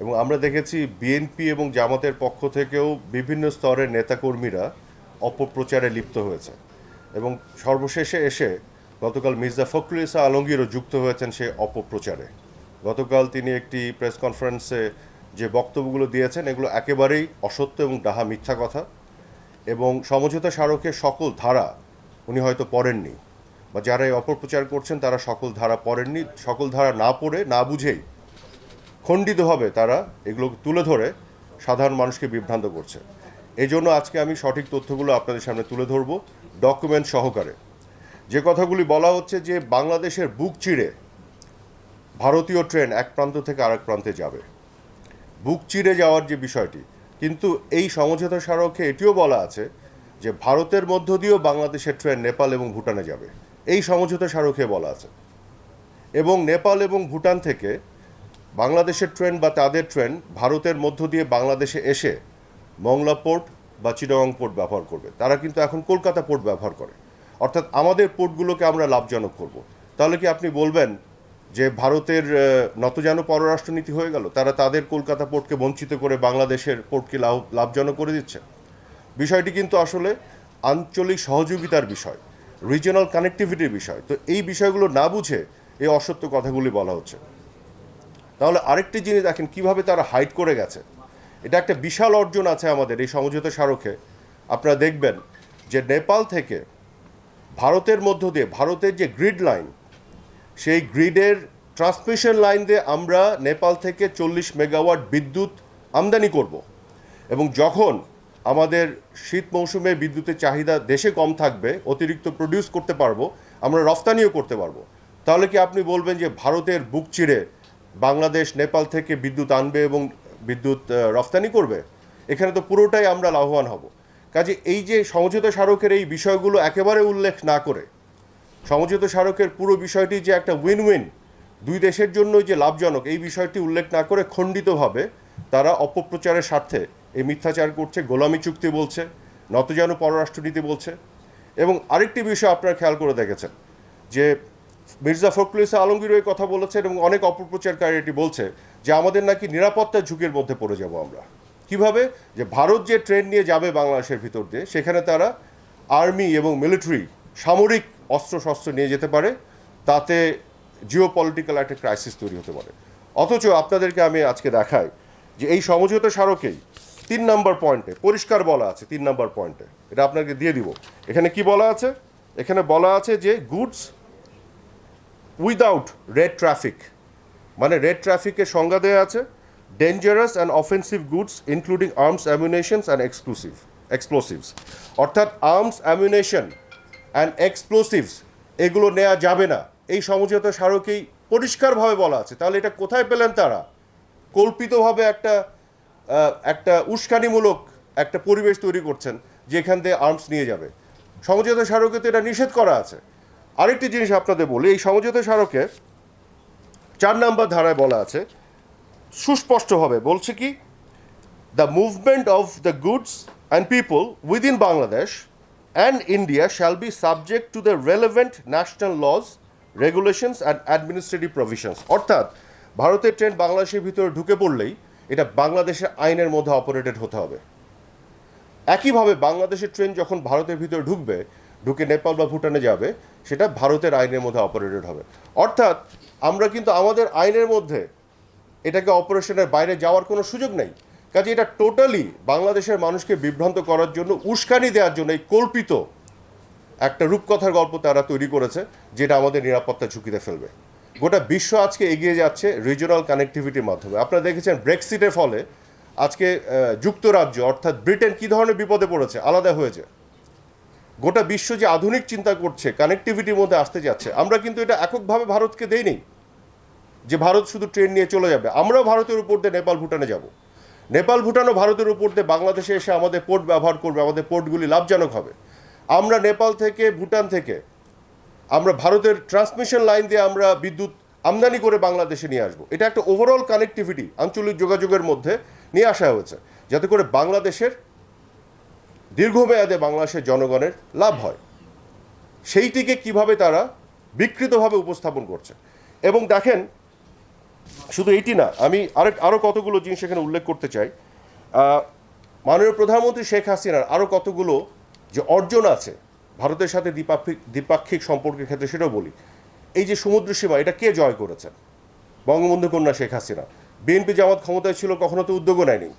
এবং আমরা দেখেছি বিএনপি এবং জামাতের পক্ষ থেকেও বিভিন্ন স্তরের নেতাকর্মীরা অপপ্রচারে লিপ্ত হয়েছে। এবং সর্বশেষে এসে গতকাল মির্জা ফখরুল ইসা আলমগীরও যুক্ত হয়েছেন সেই অপপ্রচারে। গতকাল তিনি একটি প্রেস কনফারেন্সে যে বক্তব্যগুলো দিয়েছেন, এগুলো একেবারেই অসত্য এবং ডাহা মিথ্যা কথা। এবং সমঝোতা স্মারকের সকল ধারা উনি হয়তো পড়েননি বা যারা এই অপপ্রচার করছেন, তারা সকল ধারা পড়েননি। সকল ধারা না পড়ে, না বুঝেই খণ্ডিতভাবে তারা, এগুলো তুলে ধরে সাধারণ মানুষকে বিভ্রান্ত করছে। এই জন্য আজকে আমি সঠিক তথ্যগুলো আপনাদের সামনে তুলে ধরব ডকুমেন্ট সহকারে। যে কথাগুলি বলা হচ্ছে যে বাংলাদেশের বুক চিড়ে ভারতীয় ট্রেন এক প্রান্ত থেকে আরেক প্রান্তে যাবে। বুক চিড়ে যাওয়ার যে বিষয়টি, কিন্তু এই সমঝোতা স্মারকে এটিও বলা আছে যে ভারতের মধ্য দিয়েও বাংলাদেশের ট্রেন নেপাল এবং ভুটানে যাবে। এই সমঝোতা স্মারকে বলা আছে। এবং নেপাল এবং ভুটান থেকে বাংলাদেশের ট্রেন বা তাদের ট্রেন ভারতের মধ্য দিয়ে বাংলাদেশে এসে মংলা পোর্ট বা চিটাগং পোর্ট ব্যবহার করবে। তারা কিন্তু এখন কলকাতা পোর্ট ব্যবহার করে। অর্থাৎ আমাদের পোর্টগুলোকে আমরা লাভজনক করব। তাহলে কি আপনি বলবেন যে ভারতের নতজানু পররাষ্ট্রনীতি হয়ে গেল? তারা তাদের কলকাতা পোর্টকে বঞ্চিত করে বাংলাদেশের পোর্টকে লাভ, লাভজনক করে দিচ্ছে? বিষয়টি কিন্তু আসলে আঞ্চলিক সহযোগিতার বিষয় রিজিওনাল কানেক্টিভিটির বিষয়। তো এই বিষয়গুলো না বুঝে এই অসত্য কথাগুলি বলা হচ্ছে। তাহলে আরেকটি জিনিস দেখেন, কীভাবে তারা হাইড করে গেছে। এটা একটা বিশাল অর্জন আছে আমাদের এই সমঝোতা স্মারকে। আপনারা দেখবেন যে নেপাল থেকে ভারতের মধ্য দিয়ে, ভারতের যে গ্রিড লাইন সেই গ্রিডের ট্রান্সমিশন লাইন দিয়ে আমরা নেপাল থেকে চল্লিশ মেগাওয়াট বিদ্যুৎ আমদানি করব। এবং যখন আমাদের শীত মৌসুমে বিদ্যুতের চাহিদা দেশে কম থাকবে, অতিরিক্ত প্রডিউস করতে পারব, আমরা রফতানিও করতে পারব। তাহলে কি আপনি বলবেন যে ভারতের বুক চিড়ে বাংলাদেশ, নেপাল থেকে বিদ্যুৎ আনবে এবং বিদ্যুৎ রফতানি করবে, এখানে তো পুরোটাই আমরা লাভবান হব। কাজে এই যে সমঝোতা স্মারকের এই বিষয়গুলো একেবারে উল্লেখ না করে, সমঝোতা স্মারকের পুরো বিষয়টি যে একটা উইন উইন দুই দেশের জন্যই যে লাভজনক, এই বিষয়টি উল্লেখ না করে খণ্ডিতভাবে তারা অপপ্রচারের স্বার্থে এই মিথ্যাচার করছে, গোলামি চুক্তি বলছে, নতজানু পররাষ্ট্রনীতি বলছে। এবং আরেকটি বিষয় আপনারা খেয়াল করে দেখেছেন যে মির্জা ফখরুল ইসা আলমগীর এই কথা বলেছেন এবং অনেক অপপ্রচারকারী এটি বলছে যে আমাদের নাকি নিরাপত্তার ঝুঁকির মধ্যে পড়ে যাব আমরা। কীভাবে? যে ভারত যে ট্রেন নিয়ে যাবে বাংলাদেশের ভিতর দিয়ে, সেখানে তারা আর্মি এবং মিলিটারি সামরিক অস্ত্রশস্ত্র নিয়ে যেতে পারে। তাতে জিও পলিটিক্যাল একটা ক্রাইসিস তৈরি হতে পারে। অথচ আপনাদেরকে আমি আজকে দেখাই যে এই সমঝোতা স্মারকেই তিন নম্বর পয়েন্টে, পরিষ্কার বলা আছে তিন নম্বর পয়েন্টে। এটা আপনাকে দিয়ে দিব। এখানে কি বলা আছে? এখানে বলা আছে যে গুডস উইদাউট রেড ট্রাফিক মানে রেড ট্রাফিকের সংজ্ঞা দেওয়া আছে dangerous and offensive goods including arms ammunitions and exclusive explosives অর্থাৎ আর্মস অ্যামিউনেশন অ্যান্ড এক্সপ্লোসিভস এগুলো নেওয়া যাবে না। এই সমঝোতা স্মারকেই পরিষ্কারভাবে বলা আছে। তাহলে এটা কোথায় পেলেন তারা? কল্পিতভাবে একটা একটা উস্কানিমূলক একটা পরিবেশ তৈরি করছেন, যেখান দিয়ে আর্মস নিয়ে যাবে। সমঝোতা স্মারকে তো এটা নিষেধ করা আছে। আরেকটি জিনিস আপনাদের বলি, এই সমঝোতা স্মারকে চার নাম্বার ধারায় বলা আছে, সুস্পষ্টভাবে বলছে কি the movement of the goods and people within Bangladesh and India shall be subject to the relevant national laws regulations and administrative provisions অর্থাৎ, ভারতের ট্রেন বাংলাদেশের ভিতরে ঢুকে পড়লেই এটা বাংলাদেশের আইনের মধ্যে অপারেটেড হতে হবে। একইভাবে বাংলাদেশের ট্রেন যখন ভারতের ভিতরে ঢুকবে ঢুকে নেপাল বা ভুটানে যাবে, সেটা ভারতের আইনের মধ্যে অপারেটেড হবে। অর্থাৎ আমরা কিন্তু আমাদের আইনের মধ্যে এটাকে অপারেশনের বাইরে যাওয়ার কোনো সুযোগ নেই। কাজে এটা টোটালি বাংলাদেশের মানুষকে বিভ্রান্ত করার জন্য, উস্কানি দেওয়ার জন্য এই কল্পিত একটা রূপকথার গল্প তারা তৈরি করেছে, যেটা আমাদের নিরাপত্তা ঝুঁকিতে ফেলবে। গোটা বিশ্ব আজকে এগিয়ে যাচ্ছে রিজিওনাল কানেক্টিভিটির মাধ্যমে। আপনারা দেখেছেন ব্রেক্সিটের ফলে আজকে যুক্তরাজ্য, অর্থাৎ ব্রিটেন কী ধরনের বিপদে পড়েছে? আলাদা হয়েছে। গোটা বিশ্ব যে আধুনিক চিন্তা করছে কানেক্টিভিটির মধ্যে আসতে যাচ্ছে, আমরা কিন্তু এটা এককভাবে ভারতকে দেইনি যে ভারত শুধু ট্রেন নিয়ে চলে যাবে। আমরাও ভারতের উপর দিয়ে নেপাল, ভুটানে যাব। নেপাল, ভুটানও ভারতের উপর দিয়ে বাংলাদেশে এসে আমাদের পোর্ট ব্যবহার করবে, আমাদের পোর্টগুলি লাভজনক হবে। আমরা নেপাল থেকে, ভুটান থেকে, আমরা ভারতের ট্রান্সমিশন লাইন দিয়ে আমরা বিদ্যুৎ আমদানি করে বাংলাদেশে নিয়ে আসব। এটা একটা ওভারঅল কানেক্টিভিটি আঞ্চলিক যোগাযোগের মধ্যে নিয়ে আসা হয়েছে, যাতে করে বাংলাদেশের দীর্ঘমেয়াদে বাংলাদেশের জনগণের লাভ হয়। সেইটিকে কীভাবে তারা বিকৃতভাবে উপস্থাপন করছে? এবং দেখেন, শুধু এইটি না, আমি আরেক আরও কতগুলো জিনিস এখানে উল্লেখ করতে চাই। মাননীয় প্রধানমন্ত্রী শেখ হাসিনার আরও কতগুলো যে অর্জন আছে, ভারতের সাথে দ্বিপাক্ষিক দ্বিপাক্ষিক সম্পর্কের ক্ষেত্রে সেটাও বলি। এই যে সমুদ্র সীমা, এটা কে জয় করেছেন বঙ্গবন্ধু কন্যা শেখ হাসিনা। বিএনপি জামাত ক্ষমতায় ছিল, কখনো তো উদ্যোগও নেয়নি।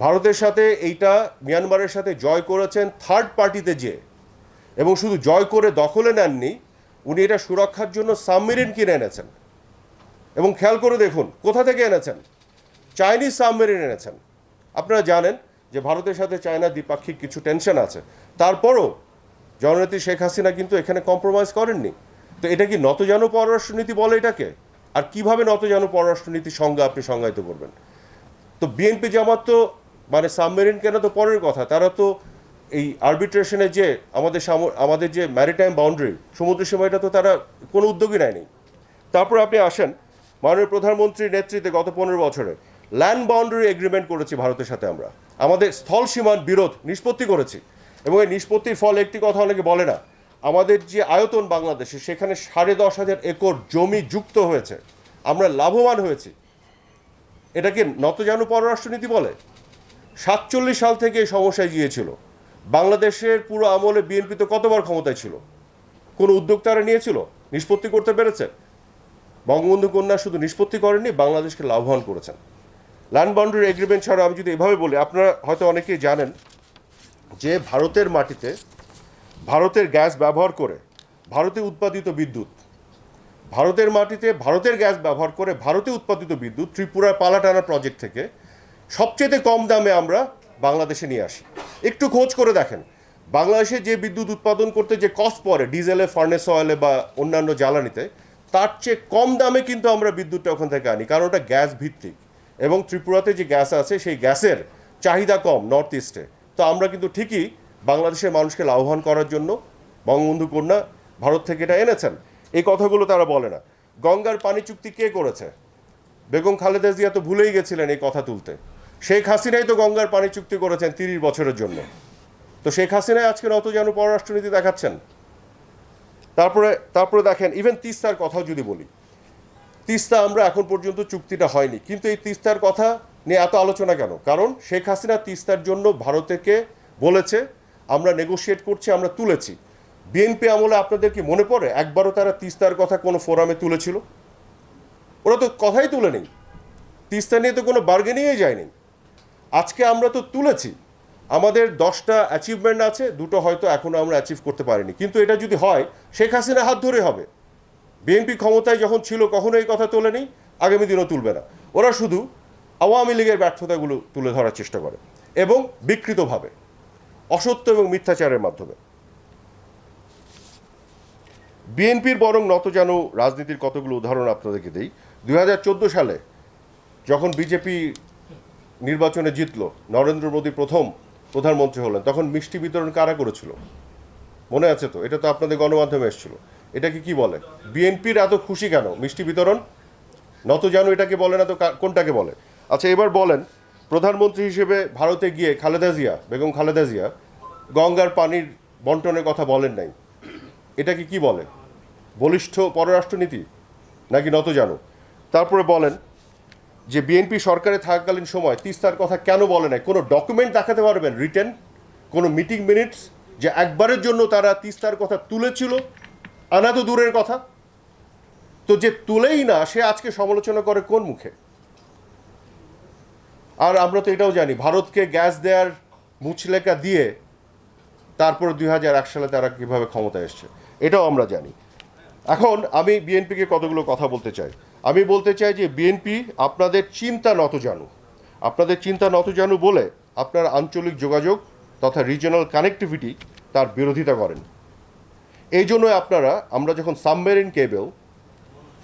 ভারতের সাথে এইটা মিয়ানমারের সাথে জয় করেছেন থার্ড পার্টিতে যে, এবং শুধু জয় করে দখলে নেননি, উনি এটা সুরক্ষার জন্য সাবমেরিন কিনে এনেছেন। এবং খেয়াল করে দেখুন, কোথা থেকে এনেছেন? চাইনিজ সাবমেরিন এনেছেন। আপনারা জানেন যে ভারতের সাথে চায়নার দ্বিপাক্ষিক কিছু টেনশন আছে। তারপরও জননেত্রী শেখ হাসিনা কিন্তু এখানে কম্প্রোমাইজ করেননি। তো এটা কি নতজানু পররাষ্ট্রনীতি বলে এটাকে? আর কীভাবে নতজানু পররাষ্ট্রনীতির সংজ্ঞা আপনি সংজ্ঞায়িত করবেন? তো বিএনপি জামাত তো মানে সাবমেরিন কেনা তো পরের কথা? তারা তো এই আরবিট্রেশনে যে আমাদের আমাদের যে ম্যারিটাইম বাউন্ডারি সমুদ্র সীমাটা তো তারা কোনো উদ্যোগই নেয়নি। তারপর আপনি আসেন, মাননীয় প্রধানমন্ত্রীর নেতৃত্বে গত পনেরো বছরে ল্যান্ড বাউন্ডারি এগ্রিমেন্ট করেছি ভারতের সাথে আমরা। আমাদের স্থল সীমার বিরোধ নিষ্পত্তি করেছি এবং এই নিষ্পত্তির ফলে একটি কথা অনেকে বলে না, আমাদের যে আয়তন বাংলাদেশে, সেখানে সাড়ে দশ হাজার একর জমি যুক্ত হয়েছে। আমরা লাভবান হয়েছি। এটাকে নতজানু পররাষ্ট্রনীতি বলে। সাতচল্লিশ সাল থেকে এই সমস্যায় গিয়েছিল। বাংলাদেশের পুরো আমলে বিএনপি তো কতবার ক্ষমতায় ছিল? কোনো উদ্যোগ তারা নিয়েছিল? নিষ্পত্তি করতে পেরেছে বঙ্গবন্ধু কন্যা শুধু নিষ্পত্তি করেননি, বাংলাদেশকে লাভবান করেছেন। ল্যান্ড বাউন্ডারি এগ্রিমেন্ট ছাড়া আমি যদি এভাবে বলি, আপনারা হয়তো অনেকেই জানেন যে ভারতের মাটিতে ভারতের গ্যাস ব্যবহার করে ভারতে উৎপাদিত বিদ্যুৎ, ভারতের মাটিতে ভারতের গ্যাস ব্যবহার করে ভারতে উৎপাদিত বিদ্যুৎ ত্রিপুরার পালাটানা প্রজেক্ট থেকে সবচেয়ে কম দামে আমরা বাংলাদেশে নিয়ে আসি। একটু খোঁজ করে দেখেন। বাংলাদেশে যে বিদ্যুৎ উৎপাদন করতে যে কস্ট পড়ে ডিজেলে ফার্নেস অয়েলে বা অন্যান্য জ্বালানিতে, তার চেয়ে কম দামে কিন্তু আমরা বিদ্যুৎটা ওখান থেকে আনি। কারণ ওটা গ্যাস ভিত্তিক। এবং ত্রিপুরাতে যে গ্যাস আছে, সেই গ্যাসের চাহিদা কম নর্থ ইস্টে তো আমরা কিন্তু ঠিকই বাংলাদেশের মানুষকে লাভবান করার জন্য বঙ্গবন্ধু কন্যা ভারত থেকে এটা এনেছেন। এই কথাগুলো তারা বলে না। গঙ্গার পানি চুক্তি কে করেছে? বেগম খালেদা জিয়া তো ভুলেই গেছিলেন এই কথা তুলতে। শেখ হাসিনাই তো গঙ্গার পানি চুক্তি করেছেন তিরিশ বছরের জন্য। তো শেখ হাসিনাই আজকে অত যেন পররাষ্ট্রনীতি দেখাচ্ছেন। তারপরে তারপরে দেখেন ইভেন তিস্তার কথাও যদি বলি, তিস্তা আমরা এখন পর্যন্ত চুক্তিটা হয়নি। কিন্তু এই তিস্তার কথা নিয়ে এত আলোচনা কেন? কারণ শেখ হাসিনা তিস্তার জন্য ভারতকে বলেছে, আমরা নেগোশিয়েট করছি, আমরা তুলেছি। বিএনপি আমলে আপনাদের কি মনে পড়ে? একবারও তারা তিস্তার কথা কোনো ফোরামে তুলেছিল? ওরা তো কথাই তুলে নেই। তিস্তা নিয়ে তো কোনো বার্গেনিংয়ে যায়নি। আজকে আমরা তো তুলেছি। আমাদের দশটা অ্যাচিভমেন্ট আছে, দুটো হয়তো এখনও আমরা অ্যাচিভ করতে পারিনি। কিন্তু এটা যদি হয়, শেখ হাসিনা হাত ধরে হবে। বিএনপি ক্ষমতায় যখন ছিল, কখনো এই কথা তোলেনি, আগামী দিনও তুলবে না। ওরা শুধু আওয়ামী লীগের ব্যর্থতাগুলো তুলে ধরার চেষ্টা করে এবং বিকৃতভাবে, অসত্য এবং মিথ্যাচারের মাধ্যমে। বিএনপির বরং নত যেন রাজনীতির কতগুলো উদাহরণ আপনাদেরকে দিই। দু সালে যখন বিজেপি নির্বাচনে জিতলো। নরেন্দ্র মোদী প্রথম প্রধানমন্ত্রী হলেন। তখন মিষ্টি বিতরণ কারা করেছিল? মনে আছে তো? এটা তো আপনাদের গণমাধ্যমে এসেছিল। এটাকে কি বলে? বিএনপির এত খুশি কেন? মিষ্টি বিতরণ? নত জানো এটাকে বলে না তো কোনটাকে বলে? আচ্ছা এবার বলেন, প্রধানমন্ত্রী হিসেবে ভারতে গিয়ে খালেদা জিয়া, বেগম খালেদা জিয়া, গঙ্গার পানির বন্টনের কথা বলেন নাই। এটাকে কি বলে? বলিষ্ঠ পররাষ্ট্রনীতি? নাকি নত জানো তারপরে বলেন যে বিএনপি সরকারে থাকাকালীন সময় তিস্তার কথা কেন বলে নাই? কোনো ডকুমেন্ট দেখাতে পারবেন রিটেন কোনো মিটিং মিনিটস যে একবারের জন্য তারা তিস্তার কথা তুলেছিল? আনা তো দূরের কথা। তো যে তুলেই না, সে আজকে সমালোচনা করে কোন মুখে? আর আমরা তো এটাও জানি, ভারতকে গ্যাস দেওয়ার মুচলেকা দিয়ে তারপর দুই হাজার এক সালে তারা কীভাবে ক্ষমতায় এসছে, এটাও আমরা জানি। এখন আমি বিএনপিকে কতগুলো কথা বলতে চাই? আমি বলতে চাই যে বিএনপি আপনাদের চিন্তা নত জানু আপনাদের চিন্তা নত জানু বলে আপনার আঞ্চলিক যোগাযোগ তথা রিজিওনাল কানেক্টিভিটি তার বিরোধিতা করেন। এই জন্য আপনারা, আমরা যখন submarine cable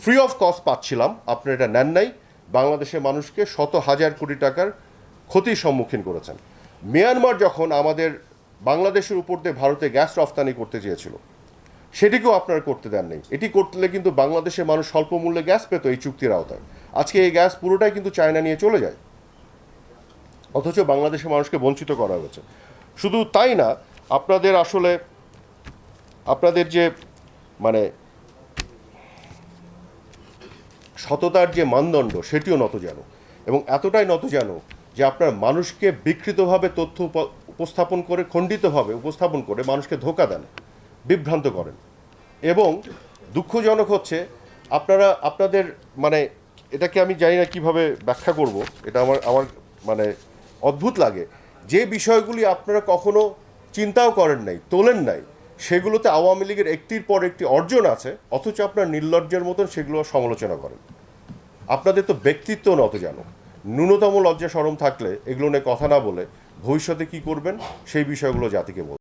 free of cost পাচ্ছিলাম, আপনারা এটা নেন নাই, বাংলাদেশের মানুষকে শত হাজার কোটি টাকার ক্ষতির সম্মুখীন করেছেন। মিয়ানমার যখন আমাদের বাংলাদেশের উপর দিয়ে ভারতে গ্যাস রফতানি করতে চেয়েছিল সেটিকেও আপনারা করতে দেন নেই। এটি করলে কিন্তু বাংলাদেশের মানুষ স্বল্প মূল্যে গ্যাস পেত এই চুক্তির আওতায়। আজকে এই গ্যাস পুরোটাই কিন্তু চায়না নিয়ে চলে যায়। অথচ বাংলাদেশের মানুষকে বঞ্চিত করা হয়েছে। শুধু তাই না, আপনাদের আসলে, আপনাদের যে মানে সততার যে মানদণ্ড, সেটিও নত জানো এবং এতটাই নত জানো যে আপনার মানুষকে বিকৃতভাবে তথ্য উপ- উপস্থাপন করে, খণ্ডিতভাবে উপস্থাপন করে মানুষকে ধোকা দেন। বিভ্রান্ত করেন। এবং দুঃখজনক হচ্ছে, আপনারা, আপনাদের মানে এটাকে আমি জানি না কীভাবে ব্যাখ্যা করব, এটা আমার আমার মানে অদ্ভুত লাগে। যে বিষয়গুলি আপনারা কখনো চিন্তাও করেন নাই, তোলেন নাই, সেগুলোতে আওয়ামী লীগের একটির পর একটি অর্জন আছে, অথচ আপনার নির্লজ্জের মতন সেগুলো সমালোচনা করেন। আপনাদের তো ব্যক্তিত্ব নত জানো। ন্যূনতম লজ্জা সরম থাকলে এগুলো নিয়ে কথা না বলে ভবিষ্যতে কি করবেন, সেই বিষয়গুলো জাতিকে বল